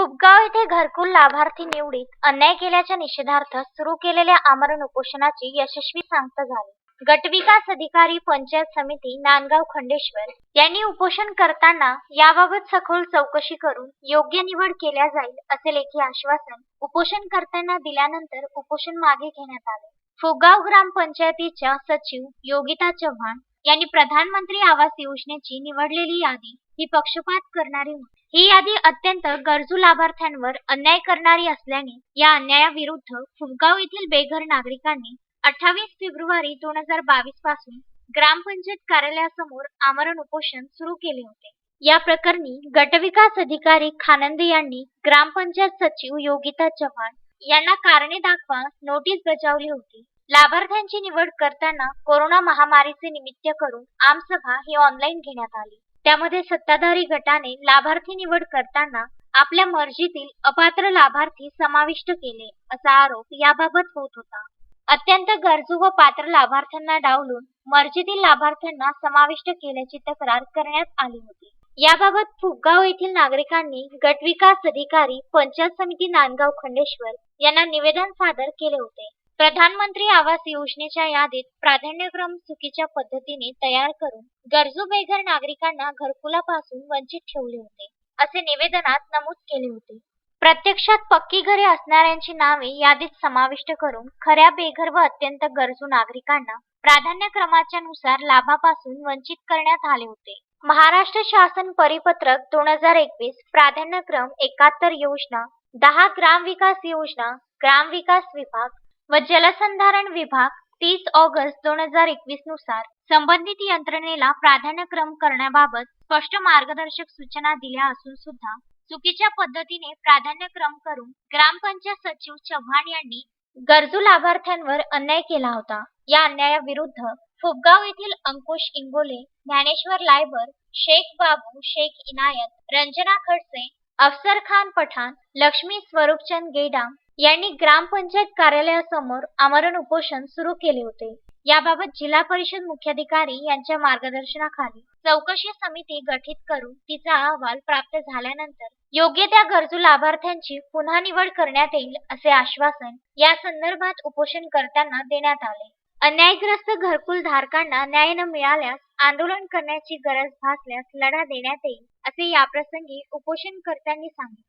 फुगगाव येथे घरकुल लाभार्थी निवडीत अन्याय केल्याच्या निषेधार्थ सुरू केलेल्या आमरण उपोषणाची यशस्वी सांगता झाली. गटविकास अधिकारी पंचायत समिती नांदगाव खंडेश्वर यांनी उपोषण करताना याबाबत सखोल चौकशी करून योग्य निवड केल्या जाईल असे लेखी आश्वासन उपोषणकर्त्यांना दिल्यानंतर उपोषण मागे घेण्यात आले. फुगगाव ग्रामपंचायतीच्या सचिव योगिता चव्हाण यांनी प्रधानमंत्री आवास योजनेची निवडलेली यादी ही पक्षपात करणारी होती. ही यादी अत्यंत गरजू लाभार्थ्यांवर अन्याय करणारी असल्याने या अन्यायाविरुद्ध फुगगाव येथील बेघर नागरिकांनी अठ्ठावीस फेब्रुवारी दोन हजार बावीसपासून ग्रामपंचायत कार्यालयासमोर आमरण उपोषण सुरू केले होते. या प्रकरणी गटविकास अधिकारी खानंद यांनी ग्रामपंचायत सचिव योगिता चव्हाण यांना कारणे दाखवा नोटीस बजावली होती. लाभार्थ्यांची निवड करताना कोरोना महामारीचे निमित्त करून आमसभा ही ऑनलाईन घेण्यात आली. त्यामध्ये सत्ताधारी गटाने लाभार्थी निवड करताना आपल्या मर्जीतील अपात्र लाभार्थी समाविष्ट केले असा आरोप याबाबत होत होता. अत्यंत गरजू व पात्र लाभार्थ्यांना डावलून मर्जीतील लाभार्थ्यांना समाविष्ट केल्याची तक्रार करण्यात आली होती. याबाबत फुगगाव येथील नागरिकांनी गटविकास अधिकारी पंचायत समिती नांदगाव खंडेश्वर यांना निवेदन सादर केले होते. प्रधानमंत्री आवास योजनेच्या यादीत प्राधान्यक्रम चुकीच्या पद्धतीने तयार करून गरजू बेघर नागरिकांना घरकुलापासून वंचित ठेवले होते असे निवेदनात नमूद केले होते. प्रत्यक्षात पक्की घरे असणाऱ्यांची नावे यादीत समाविष्ट करून खऱ्या बेघर व अत्यंत गरजू नागरिकांना प्राधान्यक्रमाच्या नुसार लाभापासून वंचित करण्यात आले होते. महाराष्ट्र शासन परिपत्रक दोन हजार एकवीस प्राधान्यक्रम एकाहत्तर योजना दहा ग्राम विकास योजना ग्राम विकास विभाग व जलसंधारण विभाग तीस ऑगस्ट दोन हजार एकवीसनुसार संबंधित यंत्रणेला प्राधान्यक्रम करण्याबाबत स्पष्ट मार्गदर्शक सूचना दिल्या असून सुद्धा चुकीच्या पद्धतीने प्राधान्यक्रम करून ग्रामपंचायत सचिव चव्हाण यांनी गरजू लाभार्थ्यांवर अन्याय केला होता. या अन्यायाविरुद्ध फुगगाव येथील अंकुश इंगोले ज्ञानेश्वर लायबर शेख बाबू शेख इनायत रंजना खडसे अफसर खान पठाण लक्ष्मी स्वरूपचंद गेडाम यांनी ग्रामपंचायत कार्यालयासमोर आमरण उपोषण सुरू केले होते. याबाबत जिल्हा परिषद मुख्याधिकारी यांच्या मार्गदर्शनाखाली चौकशी समिती गठीत करून तिचा अहवाल प्राप्त झाल्यानंतर योग्य त्या गरजू लाभार्थ्यांची पुन्हा निवड करण्यात येईल असे आश्वासन या संदर्भात उपोषणकर्त्यांना देण्यात आले. अन्यायग्रस्त घरकुल धारकांना न्याय न मिळाल्यास आंदोलन करण्याची गरज भासल्यास लढा देण्यात येईल असे याप्रसंगी उपोषणकर्त्यांनी सांगितले.